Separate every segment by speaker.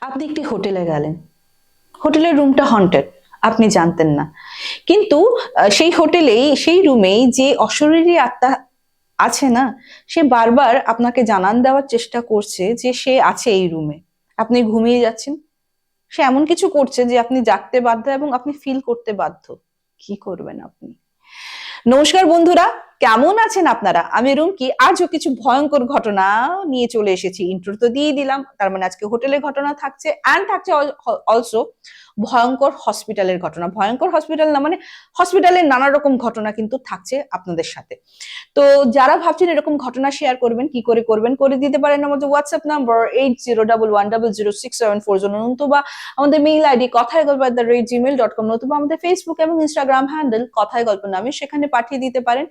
Speaker 1: আপনি একটি হোটেলে গেলেন। হোটেলের রুমটা হন্টেড আপনি জানতেন না। কিন্তু সেই হোটেলেই, সেই রুমেই যে অশরীরী আত্মা আছে না, সে বারবার আপনাকে জানান দেওয়ার চেষ্টা করছে যে সে আছে এই রুমে। আপনি ঘুমিয়ে যাচ্ছেন। সে এমন কিছু করছে যে আপনি জাগতে বাধ্য এবং আপনি ফিল করতে বাধ্য। কি করবেন আপনি? নমস্কার বন্ধুরা কেমন আছেন আপনারা? আমি রুমকি, আজও কিছু ভয়ঙ্কর ঘটনা নিয়ে চলে এসেছি। ইন্ট্রো তো দিয়ে দিলাম, তার মানে আজকে হোটেলের ঘটনা থাকছে অ্যান্ড থাকছে অলসো ভয়ঙ্কর হসপিটালের ঘটনা। ভয়ঙ্কর হসপিটাল না মানে হসপিটালের নানা রকম ঘটনা কিন্তু থাকছে আপনাদের সাথে। তো যারা ভাবছেন এরকম ঘটনা শেয়ার করবেন, কি করে করবেন, করে দিতে পারেন আমাদের WhatsApp number eight zero double one double zero six seven four জন্য। নতুবা আমাদের মেইল আইডি কথায় গল্প at the rate Gmail dot com নতুবা আমাদের ফেসবুক এবং ইনস্টাগ্রাম হ্যান্ডেল কথায় গল্প নামে সেখানে পাঠিয়ে দিতে পারেন।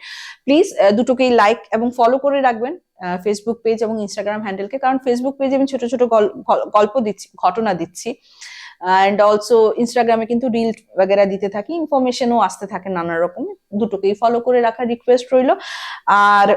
Speaker 1: প্লিজ দুটোকেই লাইক এবং ফলো করে রাখবেন ফেসবুক পেজ এবং ইনস্টাগ্রাম হ্যান্ডেলকে কারণ ফেসবুক পেজে আমি ছোট ছোট গল- গল- গল্প দিচ্ছি ঘটনা দিচ্ছি অ্যান্ড অলসো ইনস্টাগ্রামে কিন্তু রিল वगैरह দিতে থাকি ইনফরমেশনও আসতে থাকে নানা রকম দুটোকেই ফলো করে রাখার রিকোয়েস্ট রইলো আর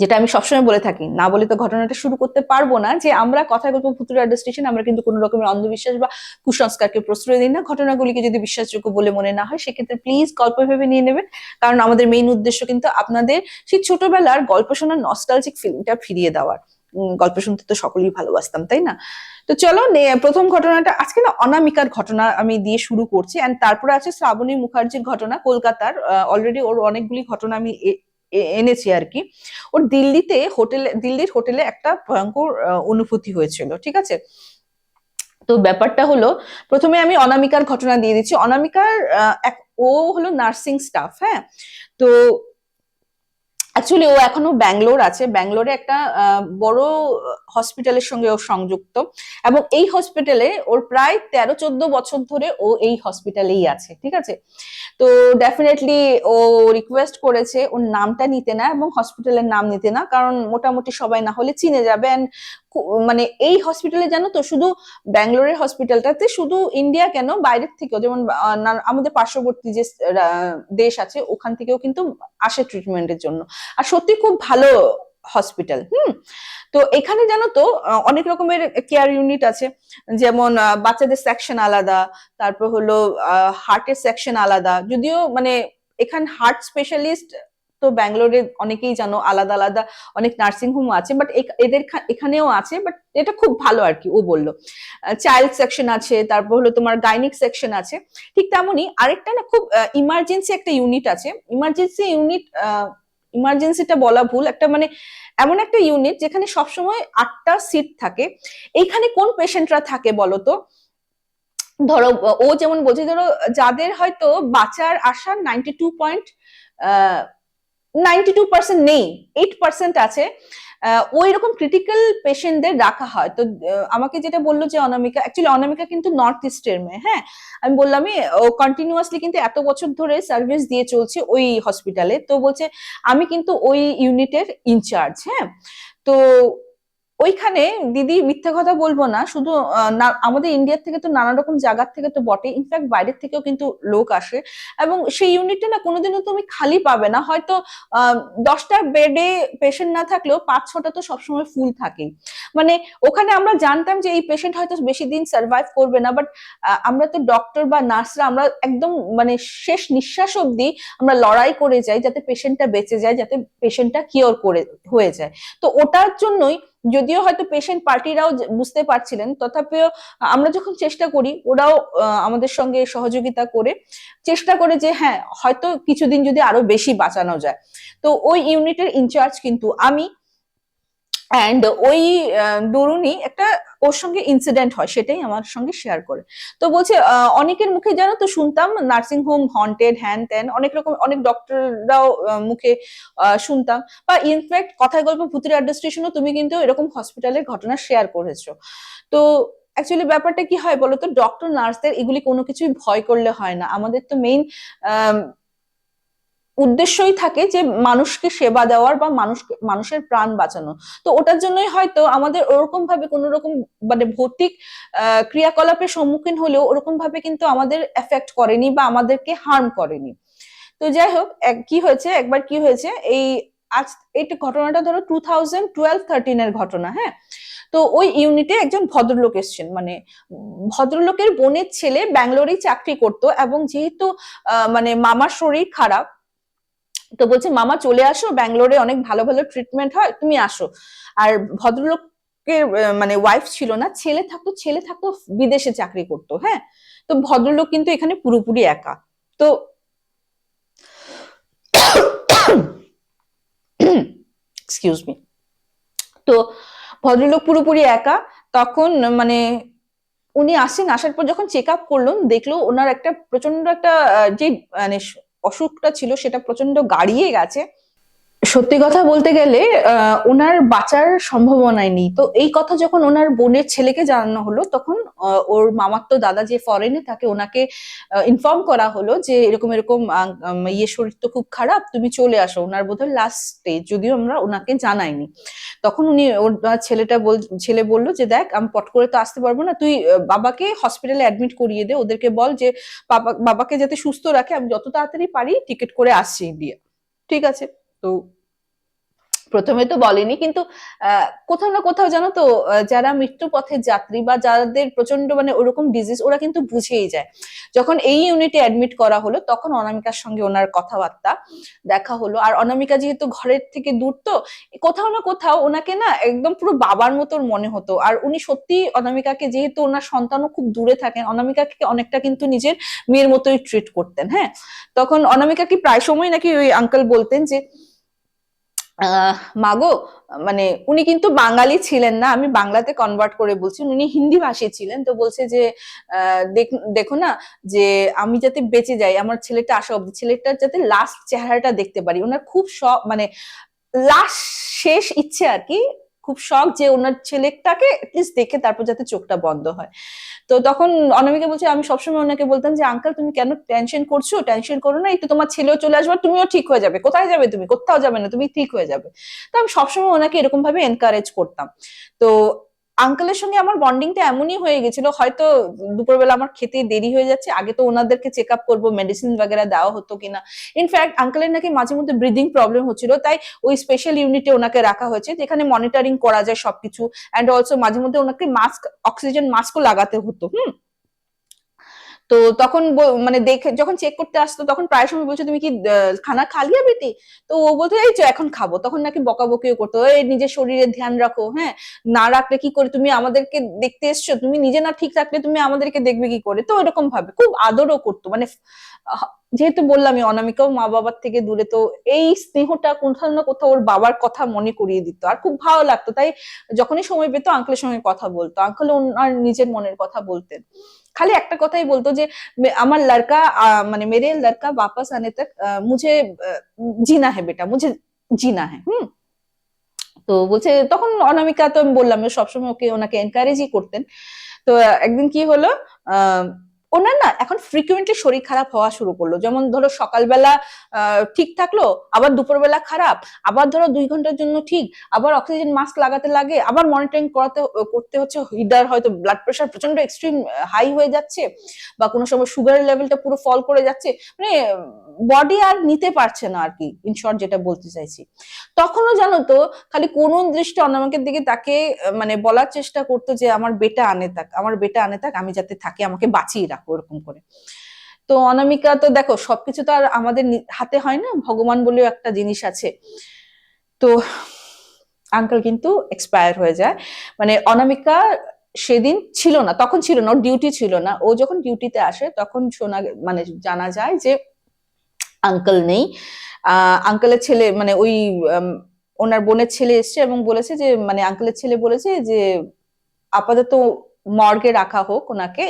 Speaker 1: যেটা আমি সবসময় বলে থাকি, না বলে তো ঘটনাটা শুরু করতে পারব না যে আমরা কথা গল্প ভুতুরে আড্ডা স্টেশন আমরা কিন্তু কোনো রকমের অন্ধবিশ্বাস বা কুসংস্কারকে প্রশ্রয় দিই না। ঘটনাগুলিকে যদি বিশ্বাসযোগ্য বলে মনে না হয়, সেক্ষেত্রে প্লিজ গল্প ভেবে নিয়ে নেবেন। কারণ আমাদের মেইন উদ্দেশ্য কিন্তু আপনাদের সেই ছোটবেলার গল্প শোনার নস্টালজিক ফিল্মটা ফিরিয়ে দেওয়ার। গল্প শুনতে তো সকলেই ভালোবাসতাম, তাই না? তো চলো প্রথম ঘটনাটা আজকে না অনামিকার ঘটনা আমি দিয়ে শুরু করছি। এন্ড তারপরে আছে শ্রাবণী মুখার্জির ঘটনা, কলকাতার। অলরেডি ওর অনেকগুলি ঘটনা আমি এনেছি আর কি। ওর দিল্লিতে হোটেলে, দিল্লির হোটেলে একটা ভয়ঙ্কর অনুভূতি হয়েছিল, ঠিক আছে? তো ব্যাপারটা হলো, প্রথমে আমি অনামিকার ঘটনা দিয়ে দিচ্ছি। অনামিকার ও হলো নার্সিং স্টাফ হ্যাঁ? তো অ্যাকচুয়ালি ও এখনও ব্যাঙ্গালোর আছে। ব্যাঙ্গালোরে একটা বড় হসপিটালের সঙ্গে ও সংযুক্ত। এবং এই হসপিটালে ওর প্রায় তেরো চোদ্দ বছর ধরে ও এই হসপিটালেই আছে, ঠিক আছে? তো ডেফিনেটলি ও রিকোয়েস্ট করেছে, ওর নামটা নিতে না এবং হসপিটালের নাম নিতে না, কারণ মোটামুটি সবাই না হলে চিনে যাবে। কু- মানে এই হসপিটালে জানো তো, শুধু ব্যাঙ্গালোরের হসপিটালটাতে শুধু ইন্ডিয়া কেন, বাইরের থেকেও, যেমন আমাদের পার্শ্ববর্তী যে দেশ আছে, ওখান থেকেও কিন্তু আসে ট্রিটমেন্টের জন্য। আর সত্যি খুব ভালো হসপিটাল হুম? তো এখানে জানো তো অনেক রকমের কেয়ার ইউনিট আছে। যেমন বাচ্চাদের সেকশন আলাদা, তারপর হলো হার্টের সেকশন আলাদা। যদিও মানে এখানে হার্ট স্পেশালিস্ট তো ব্যাঙ্গালোরে অনেকেই জানো আলাদা আলাদা অনেক নার্সিং হোম আছে বাট এদের এখানেও আছে বাট এটা খুব ভালো আর কি ও বলল। চাইল্ড সেকশন আছে, তারপর হলো তোমার গাইনিক সেকশন আছে। ঠিক তেমনই আরেকটা না খুব ইমার্জেন্সি একটা ইউনিট আছে। ইমার্জেন্সি ইউনিট ইমার্জেন্সিটা বলা ভুল, একটা মানে এমন একটা ইউনিট যেখানে সবসময় আটটা সিট থাকে। এইখানে কোন পেশেন্টরা থাকে বলো তো? ধরো, ও যেমন বলছে, ধরো যাদের হয়তো বাঁচার আশা ninety two point ninety two percent নেই এইট পার্সেন্ট আছে। ওই রকম ক্রিটিক্যাল পেশেন্টদের রাখা হয়। তো আমাকে যেটা বলল যে অনামিকা অ্যাকচুয়ালি অনামিকা কিন্তু নর্থ ইস্টের মেয়ে হ্যাঁ? আমি বললামই, ও কন্টিনিউয়াসলি কিন্তু এত বছর ধরে সার্ভিস দিয়ে চলছে ওই হসপিটালে তো বলছে, আমি কিন্তু ওই ইউনিটের ইনচার্জ হ্যাঁ? তো ওইখানে দিদি মিথ্যে কথা বলব না, শুধু আমাদের ইন্ডিয়ার থেকে তো নানা রকম জায়গার থেকে তো বটে ইনফ্যাক্ট বাইরের থেকেও কিন্তু লোক আসে, এবং সেই ইউনিটটা না কোনোদিনও তুমি খালি পাবে না, হয়তো দশটা বেডে পেশেন্ট না থাকলেও পাঁচ ছটা তো সবসময় ফুল থাকেই। মানে ওখানে আমরা জানতাম যে এই পেশেন্ট হয়তো বেশি দিন সার্ভাইভ করবে না বাট আমরা তো ডক্টর বা নার্সরা আমরা একদম মানে শেষ নিঃশ্বাস অবধি আমরা লড়াই করে যাই, যাতে পেশেন্টটা বেঁচে যায়, যাতে পেশেন্টটা কিওর করে, হয়ে যায়। তো ওটার জন্যই যদিও হয়তো পেশেন্ট পার্টিরাও বুঝতে পারছিলেন, তথাপিও আমরা যখন চেষ্টা করি, ওরাও আমাদের সঙ্গে সহযোগিতা করে চেষ্টা করে যে হ্যাঁ হয়তো কিছুদিন যদি আরও বেশি বাঁচানো যায়। তো ওই ইউনিটের ইনচার্জ কিন্তু আমি অ্যান্ড ওই দরুনই একটা ওর সঙ্গে ইনসিডেন্ট হয়, সেটাই আমার সঙ্গে শেয়ার করে। তো বলছে অনেকের মুখে জানো তো শুনতাম নার্সিং হোম হন্টেড হ্যান ত্যান অনেক রকম, অনেক ডক্টররাও মুখে শুনতাম। বা ইনফ্যাক্ট কথায় গল্প ভূতের আড্ডা স্টেশনও তুমি কিন্তু এরকম হসপিটালের ঘটনা শেয়ার করেছ। তো অ্যাকচুয়ালি ব্যাপারটা কি হয় বলতো ডক্টর নার্সদের এগুলি কোনো কিছুই ভয় করলে হয় না। আমাদের তো মেইন উদ্দেশ্যই থাকে যে মানুষকে সেবা দেওয়ার বা মানুষ মানুষের প্রাণ বাঁচানো। তো ওটার জন্যই হয়তো আমাদের ওরকম ভাবে কোনো রকম মানে ভৌতিক ক্রিয়াকলাপের সম্মুখীন হলেও ওরকম ভাবে কিন্তু আমাদের এফেক্ট করেনি বা আমাদেরকে হার্ম করেনি। তো যাই হোক কি হয়েছে? একবার কি হয়েছে? এই আজ এইটা ঘটনাটা ধরো টু থাউজেন্ড টুয়েলভ থার্টিন এর ঘটনা হ্যাঁ? তো ওই ইউনিটে একজন ভদ্রলোক এসছেন। মানে ভদ্রলোকের বোনের ছেলে ব্যাঙ্গালোরেই চাকরি করতো এবং যেহেতু মানে মামার শরীর খারাপ তো বলছে, মামা চলে আসো, ব্যাঙ্গালোরে অনেক ভালো ভালো ট্রিটমেন্ট হয়, তুমি আসো। আর ভদ্রলোকের মানে ওয়াইফ ছিল না, ছেলে থাকতো ছেলে থাকতো, বিদেশে চাকরি করতো হ্যাঁ? তো ভদ্রলোক কিন্তু এখানে পুরোপুরি একা। তো এক্সকিউজ মি তো ভদ্রলোক পুরোপুরি একা, তখন মানে উনি আসেন, আসার পর যখন চেক আপ করলেন দেখল ওনার একটা প্রচণ্ড একটা যে মানে অসুখটা ছিল সেটা প্রচণ্ড গাড়িয়ে গেছে। সত্যি কথা বলতে গেলে ওনার বাঁচার সম্ভাবনাই নেই। তো এই কথা যখন ওনার বোনের ছেলেকে জানানো হলো, তখন ওর মামাতো দাদা যে ফরেনে থাকে ওনাকে ইনফর্ম করা হলো যে এরকম এরকম ইয়ে শরীর তো খুব খারাপ, তুমি চলে আসো। ওনার বোধহয় লাস্ট স্টেজ যদিও আমরা ওনাকে জানাইনি। তখন উনি ওর ছেলেটা বল, ছেলে বলল যে, দেখ, আমি পট করে তো আসতে পারব না। তুই বাবাকে হসপিটালে অ্যাডমিট করিয়ে দে। ওদেরকে বল যে, বাবা, বাবাকে যাতে সুস্থ রাখে। আমি যত তাড়াতাড়ি পারি টিকিট করে আসছি ইন্ডিয়া। ঠিক আছে? তো প্রথমে তো বলেনি, কিন্তু কোথাও না কোথাও জানো তো যারা মৃত্যু পথের যাত্রী বা যাদের প্রচণ্ড মানে ওরকম ডিজিজ ওরা কিন্তু বুঝেই যায়। যখন এই ইউনিটে অ্যাডমিট করা হলো, তখন অনামিকার সঙ্গে ওনার কথাবার্তা দেখা হলো। আর অনামিকা যেহেতু ঘরের থেকে দূর তো, কোথাও না কোথাও ওনাকে না একদম পুরো বাবার মতোর মনে হতো। আর উনি সত্যি অনামিকাকে, যেহেতু ওনার সন্তানও খুব দূরে থাকেন, অনামিকাকে অনেকটা কিন্তু নিজের মেয়ের মতোই ট্রিট করতেন হ্যাঁ? তখন অনামিকাকে প্রায় সময় নাকি ওই আঙ্কেল বলতেন যে মাগো মানে উনি কিন্তু বাঙালি ছিলেন না, আমি বাংলাতে কনভার্ট করে বলছি, উনি হিন্দি ভাষী ছিলেন, তো বলছে যে দেখ- না, যে আমি যাতে বেঁচে যাই, আমার ছেলেটা আসা অব্দি ছেলেটার যাতে লাস্ট চেহারাটা দেখতে পারি, ওনার খুব মানে লাস্ট শেষ ইচ্ছে আর কি খুব শখ যে ওনার ছেলেটাকে দেখে তারপর যাতে চোখটা বন্ধ হয়। তো তখন অনামিকা বলছে, আমি সবসময় ওনাকে বলতাম যে, আঙ্কেল, তুমি কেন টেনশন করছ? টেনশন করো না একটু তোমার ছেলেও চলে আসবে তুমিও ঠিক হয়ে যাবে। কোথায় যাবে তুমি? কোথাও যাবে না, তুমি ঠিক হয়ে যাবে। তো আমি সবসময় ওনাকে এরকম ভাবে এনকারেজ করতাম। তো আঙ্কেলের সঙ্গে আমার বন্ডিংটা এমনই হয়ে গেছিল, হয়তো দুপুরবেলা আমার খেতে দেরি হয়ে যাচ্ছে, আগে তো ওনাদেরকে চেক আপ করব মেডিসিন বাগেরা দেওয়া হতো কিনা। ইনফ্যাক্ট আঙ্কেলের নাকি মাঝে মধ্যে ব্রিদিং প্রবলেম হচ্ছিল, তাই ওই স্পেশাল ইউনিটে ওনাকে রাখা হয়েছে, যেখানে মনিটরিং করা যায় সবকিছু অ্যান্ড অলসো মাঝে মধ্যে ওনাকে মাস্ক অক্সিজেন মাস্কও লাগাতে হতো, হুম? তো তখন মানে দেখে, যখন চেক করতে আসতো, তখন প্রায় সময় বলছো, তুমি কি খানা খালিয়া বেটি তো ও বলতো, এই এখন খাব। তখন নাকি বকাবকিও করতো, এই নিজের শরীরের ধ্যান রাখো হ্যাঁ? না রাখলে কি করে তুমি আমাদেরকে দেখতে এসছো? তুমি নিজে না ঠিক রাখলে তুমি আমাদেরকে দেখবে কি করে? তো এরকম ভাবে খুব আদরও করতো মানে যেহেতু বললামই, অনামিকাও মা বাবার থেকে দূরে, তো এই স্নেহটা কোথাও না কোথাও ওর বাবার কথা মনে করিয়ে দিত। আর খুব ভালো লাগতো, তাই যখনই সময় পেতো আঙ্কেলের সঙ্গে কথা বলতো। আঙ্কেল ওনার নিজের মনের কথা বলতেন। খালি একটা কথাই বলতো যে মে- আমার লড়কা আহ, মানে মেরে লড়কা वापस आने तक আহ, মুঝে আহ, জিনা है বেটা মুঝে জিনা है হুম তো বলছে তখন অনামিকা তো আমি বললাম ও সবসময় ওকে ওনাকে এনকারেজই করতেন তো আহ, একদিন কি হলো আহ, ওনার না, এখন ফ্রিকুয়েন্টলি শরীর খারাপ হওয়া শুরু করল। যেমন ধরো সকালবেলা ঠিক থাকল, আবার দুপুরবেলা খারাপ, আবার ধরো দুই ঘণ্টার জন্য ঠিক, আবার অক্সিজেন মাস্ক লাগাতে লাগে, আবার মনিটরিং করাতে, করতে হচ্ছে হিডার হয়তো ব্লাড প্রেশার প্রচণ্ড এক্সট্রিম হাই হয়ে যাচ্ছে বা কোনো সময় সুগারের লেভেলটা পুরো ফল করে যাচ্ছে মানে বডি আর নিতে পারছে না আর কি ইন শর্ট যেটা বলতে চাইছি। তখনও জানো তো, খালি কোন দৃষ্টি অনামিকের দিকে তাকে মানে বলার চেষ্টা করতো যে, আমার বেটা আনে থাক, আমার বেটা আনে থাক, আমি যাতে থাকি, আমাকে বাঁচিয়ে রাখো এরকম করে। তো অনামিকা তো দেখো, সবকিছু তো আর আমাদের হাতে হয় না? ভগবান বলেও একটা জিনিস আছে। তো আঙ্কেল কিন্তু এক্সপায়ার হয়ে যায়। মানে অনামিকা সেদিন ছিল না, তখন ছিল না, ওর ডিউটি ছিল না। ও যখন ডিউটিতে আসে, তখন শোনা মানে জানা যায় যে আঙ্কেল নেই। আঙ্কেলের ছেলে মানে ওই ওনার বোনের ছেলে এসছে এবং বলেছে যে মানে আঙ্কেলের ছেলে বলেছে যে, আপাতত মর্গে রাখা হোক ওনাকে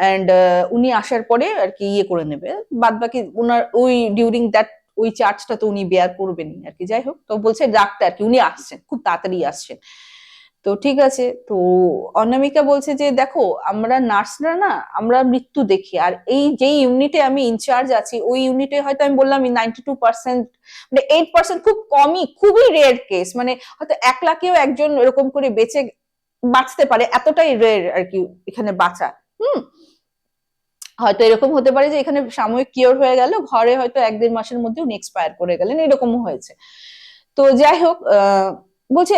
Speaker 1: অ্যান্ড উনি আসার পরে আর কি ইয়ে করে নেবে। বাদ বাকি ওনার ওই ডিউরিং দ্যাট ওই চার্জটা তো উনি বেয়ার করবেনই আর কি। যাই হোক, তো বলছে রাখতে আর কি, উনি আসছেন, খুব তাড়াতাড়ি আসছেন। তো ঠিক আছে, তো অনামিকা বলছে যে, দেখো, আমরা নার্সরা না, আমরা মৃত্যু দেখি। আর এই যে ইউনিটে আমি ইনচার্জ আছি, ওই ইউনিটে হয়তো আমি বললাম নাইনটি টু পার্সেন্ট মানে এইট পার্সেন্ট খুব কমই, খুবই রেয়ার কেস মানে হয়তো এক লাখেও একজন এরকম করে বেঁচে বাঁচতে পারে, এতটাই রেয়ার আর কি এখানে বাঁচা। হুম? হয়তো এরকম হতে পারে যে এখানে সাময়িক কিওর হয়ে গেল, ঘরে হয়তো এক দেড় মাসের মধ্যে উনি এক্সপায়ার করে গেলেন, এরকমও হয়েছে। তো যাই হোক বলছে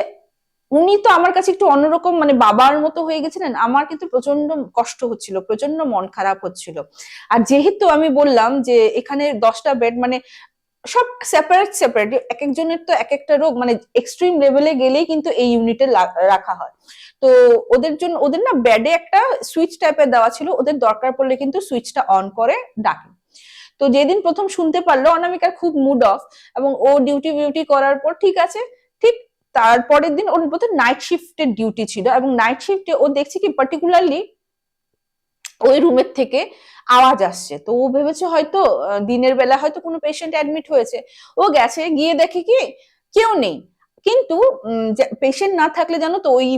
Speaker 1: উনি তো আমার কাছে একটু অন্যরকম মানে বাবার মতো হয়ে গেছিলেন, আমার কিন্তু প্রচণ্ড কষ্ট হচ্ছিল প্রচণ্ড মন খারাপ হচ্ছিল। আর যেহেতু আমি বললাম যে এখানে দশটা বেড মানে সব সেপারেট সেপারেট এক একজনের তো এক একটা রোগ মানে এক্সট্রিম লেভেলে গেলেই কিন্তু এই ইউনিটে রাখা হয়। তো ওদের জন্য, ওদের না ব্যাডে একটা সুইচ টাইপের দেওয়া ছিল, ওদের দরকার পড়লে কিন্তু সুইচটা অন করে ডাকে। তো যেদিন প্রথম শুনতে পারল, অনামিকার খুব মুড অফ এবং ও ডিউটি বিউটি করার পর ঠিক আছে, ঠিক তারপরের দিন ওর বোধহয় নাইট শিফটের ডিউটি ছিল এবং নাইট শিফটে ও দেখছে কি পার্টিকুলারলি ওই রুমের থেকে আওয়াজ আসছে। তো ও ভেবেছে হয়তো দিনের বেলা হয়তো কোনো পেশেন্ট অ্যাডমিট হয়েছে। ও গেছে, গিয়ে দেখে কি কেউ নেই। কিন্তু পেশেন্ট না থাকলে জানো তো, ওই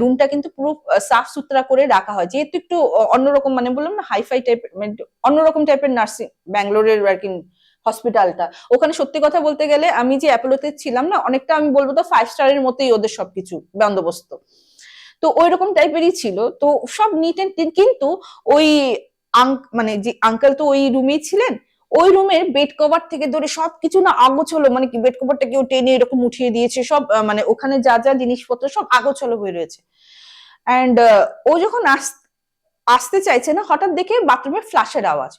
Speaker 1: রুমটা কিন্তু পুরো সাফ সুতরা করে রাখা হয়। যেহেতু একটু অন্যরকম মানে বললাম না হাইফাই টাইপের মানে অন্যরকম টাইপের নার্সিং ব্যাঙ্গালোরের আর কি হসপিটালটা ওখানে সত্যি কথা বলতে গেলে আমি যে অ্যাপোলোতে ছিলাম না, অনেকটা আমি বলব তো ফাইভ স্টারের মতোই ওদের সবকিছু বন্দোবস্ত। তো ওই রকম টাইপেরই ছিল। তো সব নিট অ্যান্ড কিন্তু ওই মানে যে আঙ্কেল তো ওই রুমেই ছিলেন, ওই রুমের বেড কভার থেকে ধরে সবকিছু না আগোছলো মানে কি বেড কভারটা কেউ টেনে এরকম উঠিয়ে দিয়েছে, সব মানে ওখানে যা যা জিনিসপত্র সব আগোছলো হয়ে রয়েছে। অ্যান্ড ও যখন আস- আসতে চাইছে না, হঠাৎ দেখে বাথরুমে ফ্ল্যাশের আওয়াজ।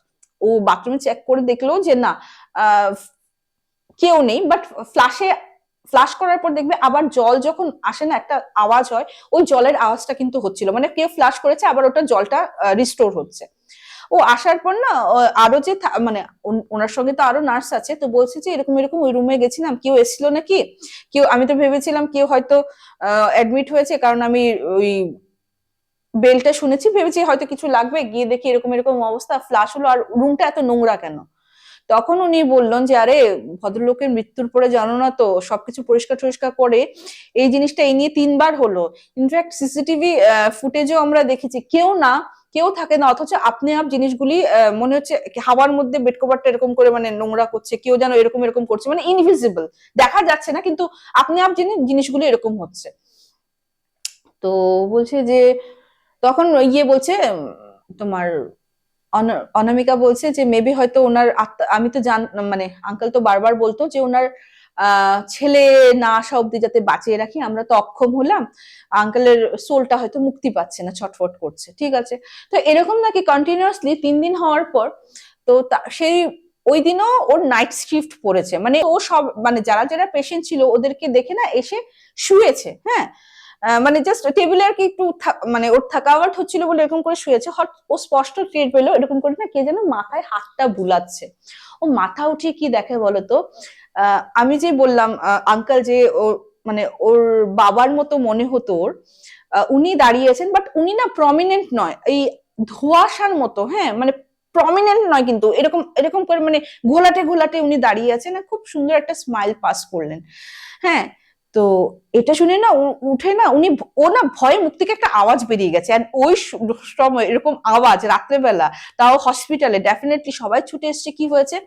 Speaker 1: ও বাথরুমে চেক করে দেখল যে না কেউ নেই বাট ফ্লাশে ফ্লাশ করার পর দেখবে আবার জল যখন আসে না, একটা আওয়াজ হয়, ওই জলের আওয়াজটা কিন্তু হচ্ছিল। মানে কেউ ফ্লাশ করেছে, আবার ওটা জলটা রিস্টোর হচ্ছে। ও আসার পর না আরও যে মানে ওনার সঙ্গে তো আরও নার্স আছে, তো বলছে যে এরকম এরকম ওই রুমে গেছিলাম, কেউ এসেছিল নাকি? কেউ, আমি তো ভেবেছিলাম কেউ হয়তো অ্যাডমিট হয়েছে, কারণ আমি ওই বেলটা শুনেছি, ভেবেছি হয়তো কিছু লাগবে, গিয়ে দেখি এরকম এরকম অবস্থা ফ্লাশ হলো, আর রুমটা এত নোংরা কেন? তখন উনি বললেন যে, আরে, ভদ্রলোকের মৃত্যুর পরে জানো না তো, সবকিছু পরিষ্কার টরিষ্কার করে এই জিনিসটা এই নিয়ে তিনবার হলো। ইনফ্যাক্ট সিসিটিভি ফুটেজও আমরা দেখেছি, কেউ না, কেউ থাকে না, অথচ আপনি আপ জিনিসগুলি মনে হচ্ছে হাওয়ার মধ্যে বেড কভারটা এরকম করে মানে নোংরা করছে, কেউ যেন এরকম এরকম করছে মানে ইনভিজিবল দেখা যাচ্ছে না, কিন্তু আপনি আপ জিনিস জিনিসগুলি এরকম হচ্ছে। তো বলছে যে, তখন ইয়ে বলছে তোমার অনামিকা বলছে যে মেবি হয়তো ওনার আমি তো জান মানে আঙ্কেল তো বারবার বলতো যে, ওনার ছেলে না আসা অব্দি যাতে বাঁচিয়ে রাখি, আমরা তো অক্ষম হলাম। আঙ্কেলের সোলটা হয়তো মুক্তি পাচ্ছে না, ছটফট করছে। ঠিক আছে? তো এরকম নাকি কন্টিনিউয়াসলি তিন দিন হওয়ার পর, তো সেই, ওই দিনও ওর নাইট শিফট পড়েছে। মানে ও সব মানে যারা যারা পেশেন্ট ছিল, ওদেরকে দেখে না এসে শুয়েছে হ্যাঁ? মানে জাস্ট টেবিলে আর কি একটু মানে ওর থাকাওয়াট হচ্ছিল বলে এরকম করে শুয়েছে। হট, ও স্পষ্ট টের পেল এরকম করে না, কে যেন মাথায় হাতটা বুলাচ্ছে। ও মাথা উঠিয়ে কি দেখে বলতো আমি যে বললাম আঙ্কেল যে ও মানে ওর বাবার মতো মনে হতো ওর উনি দাঁড়িয়েছেন বাট উনি না প্রমিনেন্ট নয়। এই ধোঁয়াশার মতো হ্যাঁ মানে প্রমিনেন্ট নয় কিন্তু, এরকম এরকম করে মানে ঘোলাটে ঘোলাটে উনি দাঁড়িয়ে আছেন খুব সুন্দর একটা স্মাইল পাস করলেন। হ্যাঁ তো এটা শুনে না উঠে না উনি ও না ভয়ে মুখ থেকে একটা আওয়াজ বেরিয়ে গেছে। আর ওই সময় এরকম আওয়াজ রাত্রেবেলা, তাও হসপিটালে ডেফিনেটলি সবাই ছুটে এসছে, কি হয়েছে?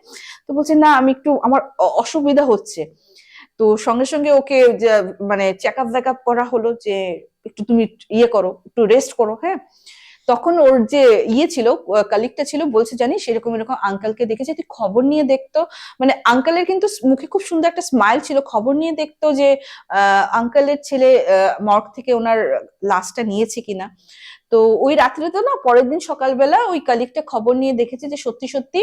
Speaker 1: তো বলছে, না, আমি একটু, আমার অসুবিধা হচ্ছে। তো সঙ্গে সঙ্গে ওকে মানে চেক আপ করা হলো যে, একটু তুমি ইয়ে করো, একটু রেস্ট করো হ্যাঁ? তখন ওর যে ইয়ে ছিল কালিকটা ছিল, বলছে, জানিস, এরকম এরকম আঙ্কেলকে দেখেছে? তুই খবর নিয়ে দেখতো। মানে আঙ্কেলের কিন্তু মুখে খুব সুন্দর একটা স্মাইল ছিল। খবর নিয়ে দেখতো যে আঙ্কেলের ছেলে মর্গ থেকে ওনার লাশটা নিয়েছে কিনা। তো ওই রাত্রে তো না, পরের দিন সকালবেলা ওই কালিকটা খবর নিয়ে দেখেছে যে সত্যি সত্যি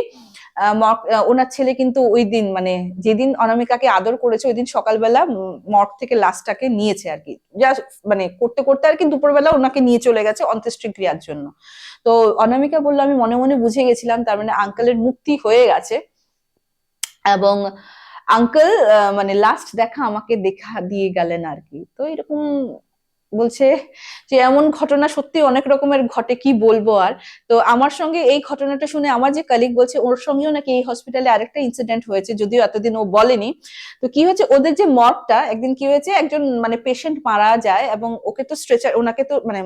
Speaker 1: ওনার ছেলে কিন্তু ওই দিন মানে যেদিন অনামিকাকে আদর করেছে, ওই দিন সকালবেলা মঠ থেকে লাশটাকে নিয়েছে আর কি। যা মানে করতে করতে আর কি দুপুরবেলা ওনাকে নিয়ে চলে গেছে অন্ত্যেষ্টি ক্রিয়ার জন্য। তো অনামিকা বলল, আমি মনে মনে বুঝে গেছিলাম, তার মানে আঙ্কেলের মুক্তি হয়ে গেছে। এবং আঙ্কেল মানে লাস্ট দেখা আমাকে দেখা দিয়ে গেলেন আর কি। তো এরকম বলছে যে এমন ঘটনা সত্যি অনেক রকমের ঘটে, কি বলব আর? তো আমার সঙ্গে এই ঘটনাটা শুনে আমার যে কালিগ বলছে, ওর সঙ্গেও নাকি এই হসপিটালে আরেকটা ইনসিডেন্ট হয়েছে, যদিও এতদিন ও বলেনি। তো কি হয়েছে? ওদের যে মর্গটা একদিন কি হয়েছে? একজন মানে পেশেন্ট মারা যায় এবং ওকে তো স্ট্রেচার ওনাকে তো মানে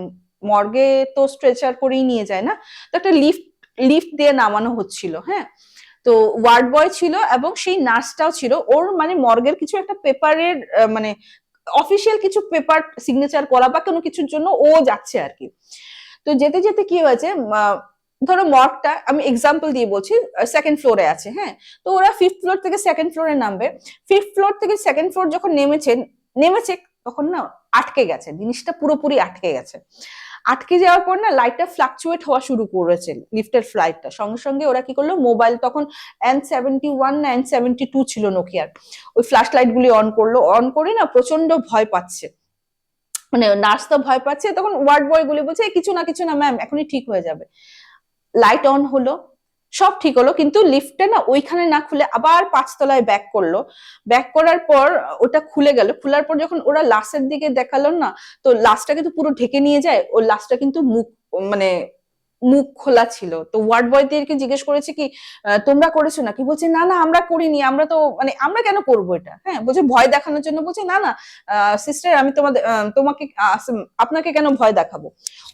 Speaker 1: মর্গে তো স্ট্রেচার করেই নিয়ে যায় না? তো একটা লিফট লিফট দিয়ে নামানো হচ্ছিল হ্যাঁ? তো ওয়ার্ড বয় ছিল এবং সেই নার্সটাও ছিল। ওর মানে মর্গের কিছু একটা পেপারের মানে অফিসিয়াল কিছু পেপার সিগনেচার করা বা কোনো কিছুর জন্য ও যাচ্ছে আর কি। তো যেতে যেতে কি হয়েছে ধরো মর্গটা আমি এক্সাম্পল দিয়ে বলছি সেকেন্ড ফ্লোরে আছে হ্যাঁ? তো ওরা ফিফথ ফ্লোর থেকে সেকেন্ড ফ্লোরে নামবে। ফিফথ ফ্লোর থেকে সেকেন্ড ফ্লোর যখন নেমেছে নেমেছে তখন না আটকে গেছে, জিনিসটা পুরোপুরি আটকে গেছে। আটকে যাওয়ার পর না লাইটটা ফ্লাকচুয়েট হওয়া শুরু করেছে লিফটের ফ্লাইটটা সঙ্গে সঙ্গে ওরা কি করল মোবাইল তখন এন সেভেন্টি ওয়ান না এন টু ছিল নোকিয়ার ওই ফ্ল্যাশ লাইটগুলি অন করল। অন করে না প্রচণ্ড ভয় পাচ্ছে। মানে নার্স তো ভয় পাচ্ছে, তখন ওয়ার্ড বয় গুলি বলছে কিছু না কিছু না ম্যাম এখনই ঠিক হয়ে যাবে। লাইট অন হলো। সব ঠিক হলো, কিন্তু লিফটটা না ওইখানে না খুলে আবার পাঁচতলায় ব্যাক করল। ব্যাক করার পর ওটা খুলে গেল। খোলার পর যখন ওরা লাস্টের দিকে দেখাল না, তো লাস্টটা কিন্তু পুরো ঢেকে নিয়ে যায় ও লাস্টটা কিন্তু মুখ মানে মুখ খোলা ছিল। তো ওয়ার্ড বয়দেরকে জিজ্ঞেস করেছে কি তোমরা করেছ নাকি? বলছে, না না, আমরা করিনি, আমরা তো মানে আমরা কেন করব এটা? হ্যাঁ বলছে, ভয় দেখানোর জন্য। বলছে, না না সিস্টার আমি তোমাদের তোমাকে আপনাকে কেন ভয় দেখাবো?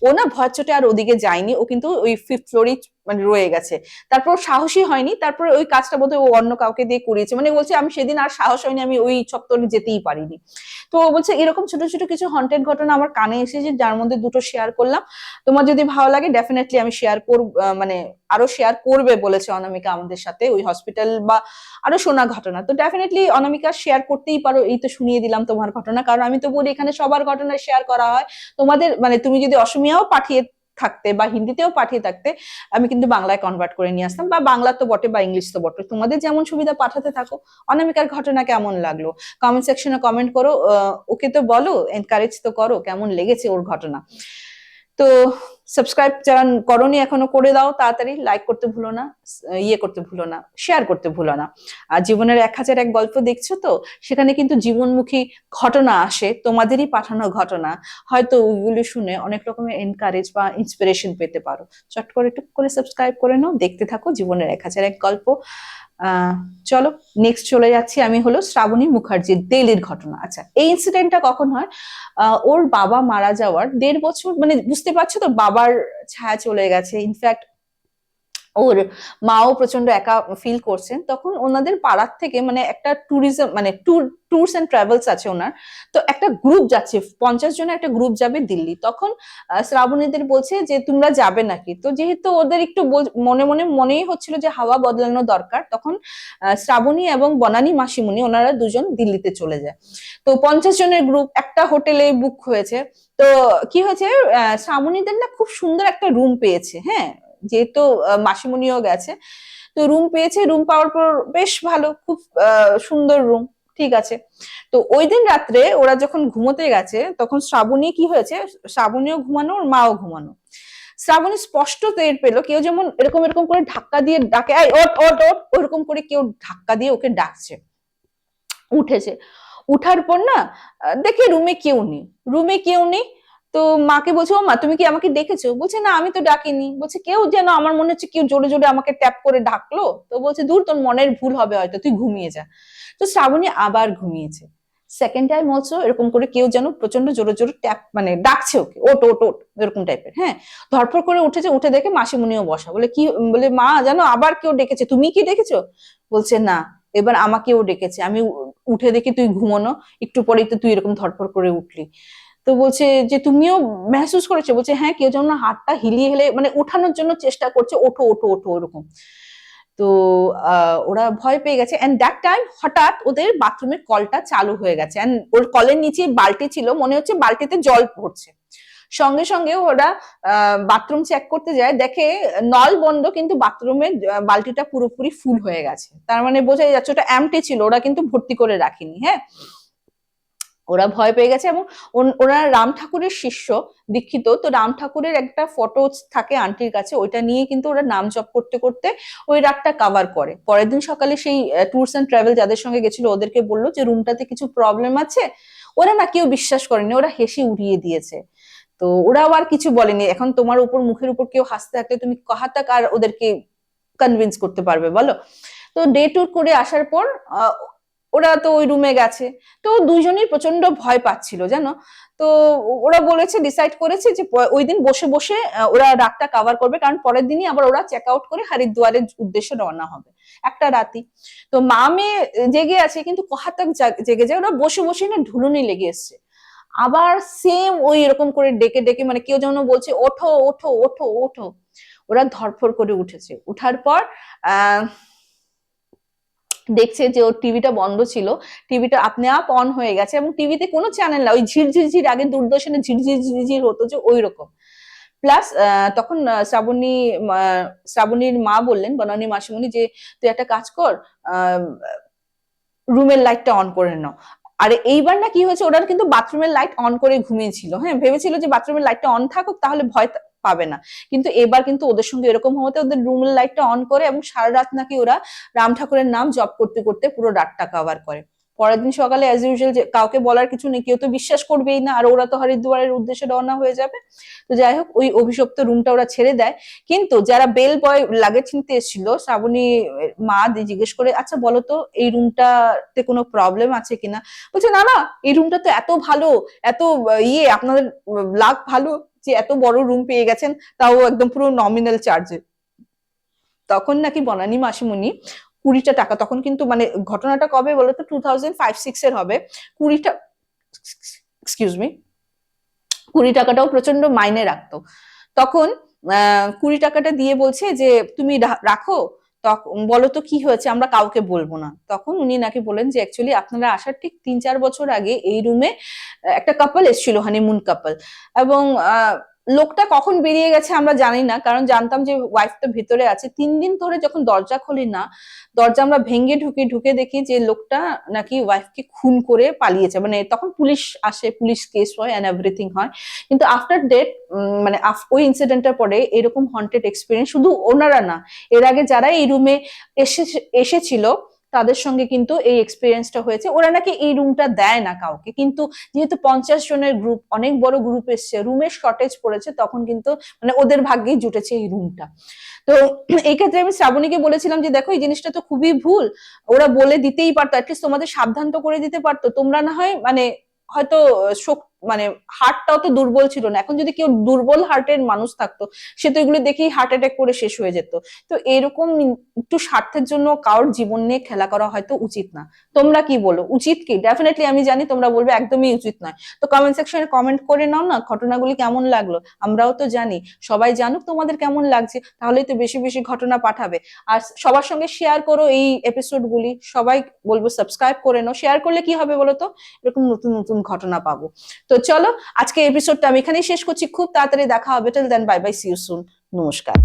Speaker 1: ও না ভয় চোটে আর ওদিকে যায়নি। ও কিন্তু ওই ফিফথ ফ্লোরই মানে রয়ে গেছে। তারপর সাহসী হয়নি, তারপর ওই কাজটা বোধহয় ও অন্য কাউকে দিয়ে করিয়েছে। মানে বলছে, আমি সেদিন আর সাহস হয়নি, আমি ওই চত্বরে যেতেই পারিনি। তো বলছে, এরকম ছোট ছোট কিছু হন্টেড ঘটনা আমার কানে এসেছে, যার মধ্যে দুটো শেয়ার করলাম। তোমার যদি ভালো লাগে ডেফিনেটলি আমি শেয়ার করব মানে আরও শেয়ার করবে, বলেছে অনামিকা আমাদের সাথে, ওই হসপিটাল বা আরও শোনা ঘটনা। তো ডেফিনেটলি অনামিকা শেয়ার করতেই পারো, এই তো শুনিয়ে দিলাম তোমার ঘটনা। কারণ আমি তো বলি, এখানে সবার ঘটনা শেয়ার করা হয়। তোমাদের মানে তুমি যদি অসমিয়াও পাঠিয়ে থাকতে বা হিন্দিতেও পাঠিয়ে থাকতে আমি কিন্তু বাংলায় কনভার্ট করে নিয়ে আসতাম বা বাংলা তো বটে বা ইংলিশ তো বটে। তোমাদের যেমন সুবিধা পাঠাতে থাকো। অনামিকার ঘটনা কেমন লাগল? কমেন্ট সেকশনে কমেন্ট করো। ওকে তো বলো এনকারেজ তো করো, কেমন লেগেছে ওর ঘটনা? তো সাবস্ক্রাইব যারা করনি এখনও করে দাও তাড়াতাড়ি লাইক করতে ভুলো না ইয়ে করতে ভুলো না শেয়ার করতে ভুলো না। আর জীবনের এক হাজার এক গল্প দেখছ তো? সেখানে কিন্তু জীবনমুখী ঘটনা আসে, তোমাদেরই পাঠানো ঘটনা। হয়তো ওইগুলি শুনে অনেক রকমের এনকারেজ বা ইন্সপিরেশন পেতে পারো। চট করে টুক করে সাবস্ক্রাইব করে নাও, দেখতে থাকো জীবনের এক হাজার এক গল্প। চলো নেক্সট চলে যাচ্ছি আমি হলো শ্রাবণী মুখার্জি দিল্লির ঘটনা। আচ্ছা এই ইনসিডেন্টটা কখন হয়? ওর বাবা মারা যাওয়ার দেড় বছর মানে বুঝতে পারছ তো, বাবার ছায়া চলে গেছে। ইনফ্যাক্ট ওর মাও প্রচণ্ড একা ফিল করছেন, তখন ওনাদের পাড়ার থেকে মানে একটা ট্যুরিজম মানে ট্যুর ট্যুরস এন্ড ট্রাভেলস আছে ওনার। তো একটা গ্রুপ যাচ্ছে, পঞ্চাশ জনের একটা গ্রুপ যাবে দিল্লি। তখন শ্রাবণীদের বলছে যে, তোমরা যাবে নাকি? তো যেহেতু ওদের একটু মনে মনে, মনেই হচ্ছিল যে হাওয়া বদলানো দরকার, তখন শ্রাবণী এবং বনানী মাসিমণি ওনারা দুজন দিল্লিতে চলে যায়। তো পঞ্চাশ জনের গ্রুপ একটা হোটেলে বুক হয়েছে। তো কি হয়েছে শ্রাবণীদের না খুব সুন্দর একটা রুম পেয়েছে হ্যাঁ? যেহেতু মাসিমণিও গেছে। তো রুম পেয়েছে রুম পাওয়ার পর বেশ ভালো খুব সুন্দর রুম ঠিক আছে। তো ওই দিন রাত্রে ওরা যখন ঘুমোতে গেছে তখন শ্রাবণী কি হয়েছে? শ্রাবণীও ঘুমানো ওর মাও ঘুমানো। শ্রাবণী স্পষ্ট টের পেল কেউ যেমন এরকম এরকম করে ধাক্কা দিয়ে ডাকে "এই, ওঠ ওঠ ওঠ! ওরকম করে কেউ ধাক্কা দিয়ে ওকে ডাকছে উঠেছে। উঠার পর না দেখে রুমে কেউ নেই। রুমে কেউ নেই তো মাকে বলছে, ও মা, তুমি কি আমাকে ডেকেছো বলছে, না, আমি তো ডাকিনি। বলছে, কেউ যেন আমার মনে হচ্ছে কেউ জোরে জোরে আমাকে ট্যাপ করে ডাকলো। তো বলছে, দূর, তোর মনের ভুল হবে হয়তো, তুই ঘুমিয়ে যা। তো শ্রাবণী আবার ঘুমিয়েছে। সেকেন্ড টাইম অলসো এরকম করে কেউ যেন প্রচণ্ড জোরে জোরে ট্যাপ মানে ডাকছে ওকে, ওট ওট ওট, এরকম টাইপের হ্যাঁ? ধরপর করে উঠেছে, উঠে দেখে মাসিমুনিও বসা। বলে, কি, বলে, মা জানো আবার কেউ ডেকেছে, তুমি কি ডেকেছো? বলছে, না, এবার আমাকেও ডেকেছে, আমি উঠে দেখি তুই ঘুমোনো, একটু পরেই তো তুই এরকম ধরপড় করে উঠলি। তো বলছে যে তুমিও মেহসুস করেছ। বলছে হ্যাঁ কেউ যেন হাতটা হিলিয়ে হেলে মানে ওঠানোর জন্য চেষ্টা করছে, ওঠো ওঠো ওঠো, ওরকম। তো ওরা ভয় পেয়ে গেছে। অ্যান্ড দ্যাট টাইম হঠাৎ ওদের বাথরুমের কলটা চালু হয়ে গেছে। অ্যান্ড ওর কলের নিচে বালতি ছিল, মনে হচ্ছে বালতিতে জল পড়ছে। সঙ্গে সঙ্গে ওরা বাথরুম চেক করতে যায়, দেখে নল বন্ধ, কিন্তু বাথরুমের বালতিটা পুরোপুরি ফুল হয়ে গেছে। তার মানে বোঝাই যাচ্ছে ওটা এমটি ছিল, ওরা কিন্তু ভর্তি করে রাখেনি হ্যাঁ? ওরা ভয় পেয়ে গেছে এবং ওন- ওরা রাম ঠাকুরের শিষ্য দীক্ষিত। তো রাম ঠাকুরের একটা ফটো থাকে আন্টির কাছে, ওইটা নিয়ে কিন্তু ওরা নাম জপ করতে করতে ওই রাতটা কাভার করে। পরের দিন সকালে সেই ট্যুরস অ্যান্ড ট্রাভেল যাদের সঙ্গে গেছিল ওদেরকে বলল যে রুমটাতে কিছু প্রবলেম আছে? ওরা না কেউ বিশ্বাস করেনি, ওরা হেসে উড়িয়ে দিয়েছে। তো ওরাও আর কিছু বলেনি। এখন তোমার উপর, মুখের উপর কেউ হাসতে থাকলে তুমি কাহাতাক আর ওদেরকে কনভিন্স করতে পারবে বলো? তো ডে ট্যুর করে আসার পর ওরা তো ওই রুমে গেছে। তো দুজনেই প্রচণ্ড ভয় পাচ্ছিল, জানো? তো ওরা বলেছে ডিসাইড করেছে যে ওই দিন বসে বসে ওরা রাতটা কাভার করবে, কারণ পরের দিনই আবার ওরা চেক আউট করে হরিদ্বারের উদ্দেশ্যে রওনা হবে, একটা রাতি তো মা মেয়ে জেগে আছে, কিন্তু কহাতাক জেগে যায়। ওরা বসে বসে না ঢুলুনি লেগে এসছে। আবার সেম ওই এরকম করে ডেকে ডেকে মানে কেউ যেন বলছে, ওঠো ওঠো ওঠো ওঠো। ওরা ধরফর করে উঠেছে। উঠার পর, আহ দেখছে যে ওর টিভিটা বন্ধ ছিল টিভিটা আপনি আপ অন হয়ে গেছে এবং টিভিতে কোনো চ্যানেল না, ওই ঝিরঝির ঝির আগে দূরদর্শনে ঝিরঝির ঝিরঝির হতো যে ওই রকম। প্লাস তখন শ্রাবণী শ্রাবণীর মা বললেন, বনানী মাসিমণি যে, তুই একটা কাজ কর রুমের লাইটটা অন করে নাও। আর এইবার না কি হয়েছে ওরা কিন্তু বাথরুমের লাইট অন করে ঘুমিয়েছিল। হ্যাঁ ভেবেছিল যে বাথরুমের লাইটটা অন থাকুক, তাহলে ভয় পাবে না। কিন্তু এবার কিন্তু ওদের সঙ্গে এরকম হওয়াতে ওদের রুমের লাইটটা অন করে এবং সারা রাত নাকি ওরা রাম ঠাকুরের নাম জপ করতে করতে পুরো রাতটা কভার করে। পরের দিন সকালে অ্যাজ ইউজুয়াল যে কাউকে বলার কিছু নেই, কেউ তো বিশ্বাস করবেই না, আর ওরা তো হরিদ্বারের উদ্দেশ্যে রওনা হয়ে যাবে। তো যাই হোক, ওই অভিশপ্ত রুমটা ওরা ছেড়ে দেয়। কিন্তু যারা বেল বয় লাগেজ নিতে এসেছিল, শ্রাবণী মা জিজ্ঞেস করে আচ্ছা বলো তো, এই রুমটাতে কোনো প্রবলেম আছে কিনা? বলছে, না না, এই রুমটা তো এত ভালো, এত ইয়ে আপনাদের লাভ ভালো যে এত বড় রুম পেয়ে গেছেন, তাও একদম পুরো নমিনাল চার্জে তখন নাকি বনানী মাসিমণি কুড়িটা টাকা, তখন কিন্তু মানে ঘটনাটা কবে বলো তো টু থাউজেন্ড ফাইভ সিক্স এর হবে। কুড়িটা এক্সকিউজ মি কুড়ি টাকাটাও প্রচণ্ড মাইনে রাখতো। তখন কুড়ি টাকাটা দিয়ে বলছে যে, তুমি রাখো তখন বলো তো কি হয়েছে, আমরা কাউকে বলব না। তখন উনি নাকি বলেন যে অ্যাকচুয়ালি আপনারা আসার ঠিক তিন চার বছর আগে এই রুমে একটা কাপল এসেছিল হানিমুন কাপল এবং লোকটা কখন বেরিয়ে গেছে আমরা জানি না, কারণ জানতাম যে ওয়াইফ তো ভিতরে আছে। তিন দিন ধরে যখন দরজা খুলি না, দরজা আমরা ভেঙে ঢুকে ঢুকে দেখি যে লোকটা নাকি ওয়াইফকে খুন করে পালিয়েছে। মানে তখন পুলিশ আসে, পুলিশ কেস হয় অ্যান্ড এভরিথিং হয়। কিন্তু আফটার ডেট মানে ওই ইনসিডেন্টের পরে এরকম হন্টেড এক্সপিরিয়েন্স শুধু ওনারা না, এর আগে যারা এই রুমে এসে এসেছিল তাদের সঙ্গে কিন্তু এই এক্সপিরিয়েন্সটা হয়েছে। ওরা নাকি এই রুমটা দেয় না কাউকে। কিন্তু যেহেতু পঞ্চাশ জনের গ্রুপ অনেক বড় গ্রুপ এসছে রুমের শর্টেজ পড়েছে, তখন কিন্তু মানে ওদের ভাগ্যেই জুটেছে এই রুমটা তো এই ক্ষেত্রে আমি শ্রাবণীকে বলেছিলাম যে, দেখো, এই জিনিসটা তো খুবই ভুল। ওরা বলে দিতেই পারতো অ্যাটলিস্ট তোমাদের সাবধান তো করে দিতে পারতো। তোমরা না হয় মানে হয়তো শোক মানে হার্টটাও তো দুর্বল ছিল না। এখন যদি কেউ দুর্বল হার্টের মানুষ থাকতো, সে তো এগুলো দেখেই হার্ট অ্যাটাক করে শেষ হয়ে যেত। তো এরকম একটু স্বার্থের জন্য কারোর জীবন নিয়ে খেলা করা হয়তো উচিত না। তোমরা কি বলো? উচিত কি? ডেফিনেটলি আমি জানি তোমরা বলবে একদমই উচিত নয়। তো কমেন্ট সেকশনে কমেন্ট করে নাও না, ঘটনাগুলি কেমন লাগল? আমরাও তো জানি। সবাই জানুক তোমাদের কেমন লাগছে, তাহলেই তো বেশি বেশি ঘটনা পাঠাবে। আর সবার সঙ্গে শেয়ার করো এই এপিসোড গুলি। সবাই বলব সাবস্ক্রাইব করে নাও। শেয়ার করলে কি হবে বলো তো? এরকম নতুন নতুন ঘটনা পাবো। তো চলো আজকে এপিসোডটা আমি এখানেই শেষ করছি। খুব তাড়াতাড়ি দেখা হবে। Tell then bye bye see you soon নমস্কার।